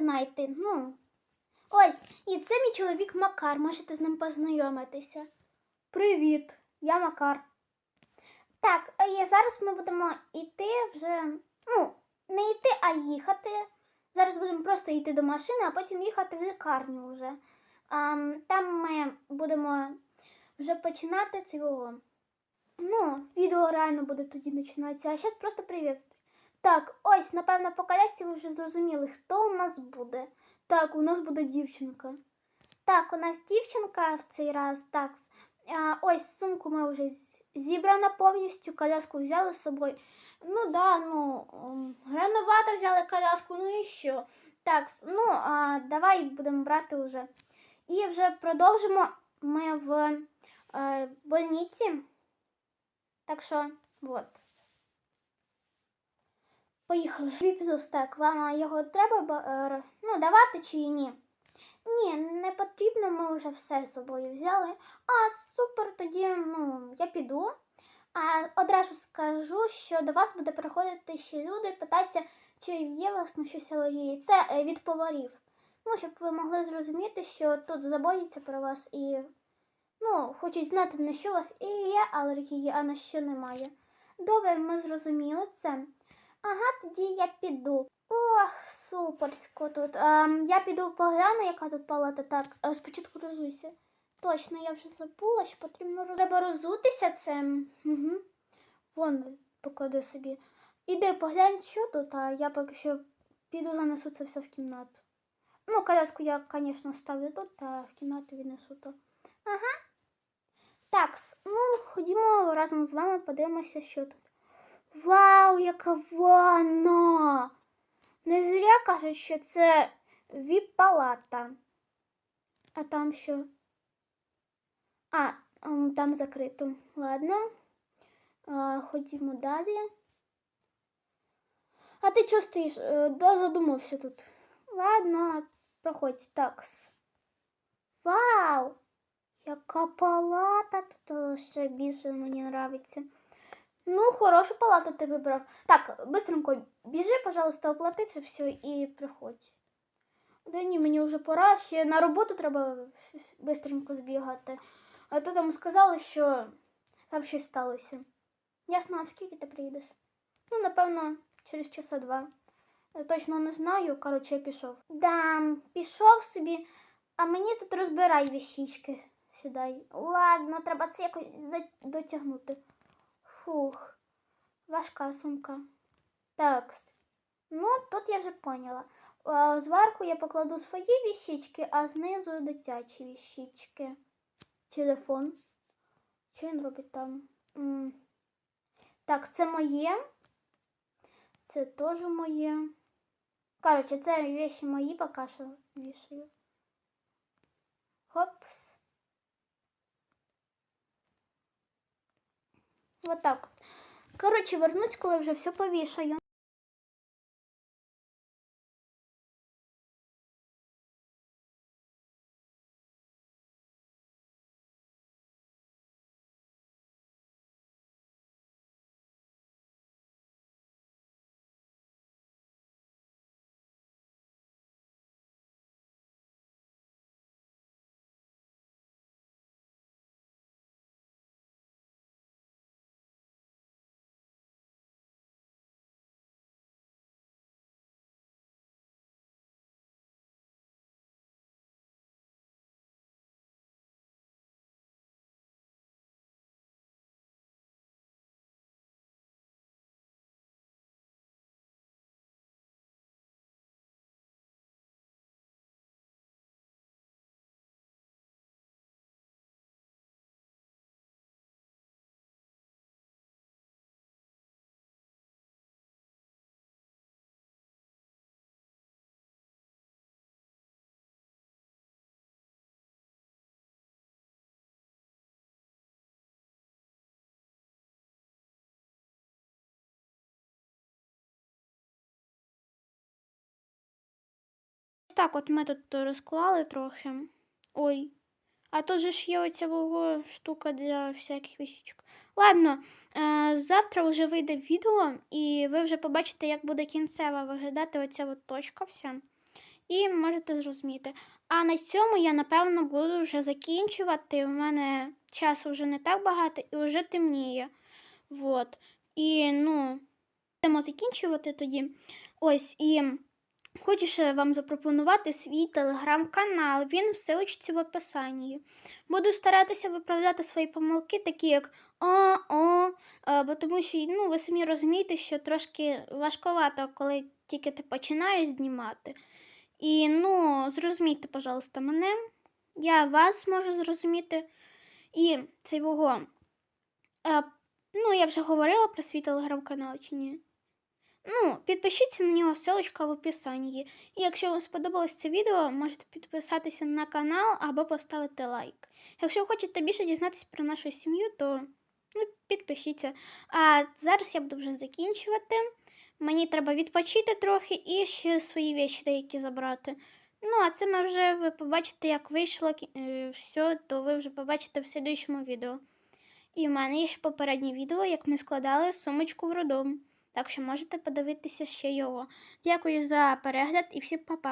ви. Ну. Ось, і це мій чоловік Макар, можете з ним познайомитися. Привіт, я Макар. Так, е, і зараз ми будемо йти вже. Ну, не йти, а їхати. Зараз будемо просто йти до машини, а потім їхати в лікарню вже. А, там ми будемо вже починати цього. Ну, відео реально буде тоді починатися, а зараз просто привіт. Так, ось, напевно, по колясці ви вже зрозуміли, хто у нас буде. Так, у нас буде дівчинка. Так, у нас дівчинка в цей раз. Так, а, ось сумку ми вже зібрана повністю, коляску взяли з собою. Ну да, ну м, рановато взяли коляску, ну і що? Так, ну а давай будемо брати вже. І вже продовжимо ми в е, больниці. Так що, от. Поїхали. Віпзус, так, вам його треба ба- е, ну, давати чи ні? Ні, не потрібно, ми вже все з собою взяли. А, супер, тоді ну, я піду. А одразу скажу, що до вас буде приходити ще люди, питатися, чи є у щось алергії. Це е, від поварів. Ну, щоб ви могли зрозуміти, що тут забоїться про вас і ну, хочуть знати, на що у вас і є алергії, а на що немає. Добре, ми зрозуміли це. Ага, тоді я піду. Ох, суперсько тут. Ем, я піду погляну, яка тут палата. Так, е, спочатку розуйся. Точно, я вже забула, що потрібно треба розутися це. Угу. Вон поклади собі. Іди поглянь, що тут, а я поки що піду занесу це все в кімнату. Ну, коляску я, звісно, ставлю тут, а в кімнату віднесу то. Ага. Так, ну, ходімо разом з вами, подивимося, що тут. Вау, яка ванна! Не зря кажуть, що це віп-палата. А там що? А, ем, там закрито. Ладно. Ходімо далі. А ти чого стоїш? Е, Да задумався тут. Ладно, проходь. Такс. Вау! Яка палата тут ще більше мені нравиться. Ну, хорошу палату ти вибрав. Так, быстренько біжи, пожалуйста, оплати це все і приходь. Да ні, мені вже пора, ще на роботу треба быстренько збігати. А то там сказали, що там щось сталося. Ясно, а в скільки ти приїдеш? Ну, напевно, через часа два. Я точно не знаю. Коротше, я пішов. Да, пішов собі, а мені тут розбирай віщички. Сідай. Ладно, треба це якось дотягнути. Фух, важка сумка. Так. Ну, тут я вже поняла. Зверху я покладу свої віщички, а знизу дитячі віщички. Телефон. Що він робить там? Так, це моє. Це теж моє. Коротше, це вещи мої поки що вішаю. Хопс. Вот так Короче, вернусь, коли вже все повішаю. Так, от ми тут розклали трохи. Ой. А тут же ж є оця штука для всяких віщичок. Ладно, е, завтра вже вийде відео, і ви вже побачите, як буде кінцева виглядати оця от точка вся. і можете зрозуміти. А на цьому я, напевно, буду вже закінчувати. У мене часу вже не так багато і вже темніє. Вот. І ну, будемо закінчувати тоді. Ось і хочу ще вам запропонувати свій телеграм-канал. Він в силочці в описанні. Буду старатися виправляти свої помилки, такі як о, о, е, бо тому що ну, ви самі розумієте, що трошки важковато, коли тільки ти починаєш знімати. І ну, зрозумійте, пожалуйста, мене. Я вас можу зрозуміти. І цей вогонь. Е, ну, я вже говорила про свій телеграм-канал чи ні. Ну, підпишіться на нього, ссылочка в описанні. І якщо вам сподобалось це відео, можете підписатися на канал або поставити лайк. Якщо хочете більше дізнатися про нашу сім'ю, то ну, підпишіться. А зараз я буду вже закінчувати. Мені треба відпочити трохи і ще свої вещі деякі забрати. Ну, а це ми вже ви побачите, як вийшло е, все, то ви вже побачите в слідуючому відео. І в мене є ще попереднє відео, як ми складали сумочку в роддом. Так що можете подивитися ще його. Дякую за перегляд і всім па-па.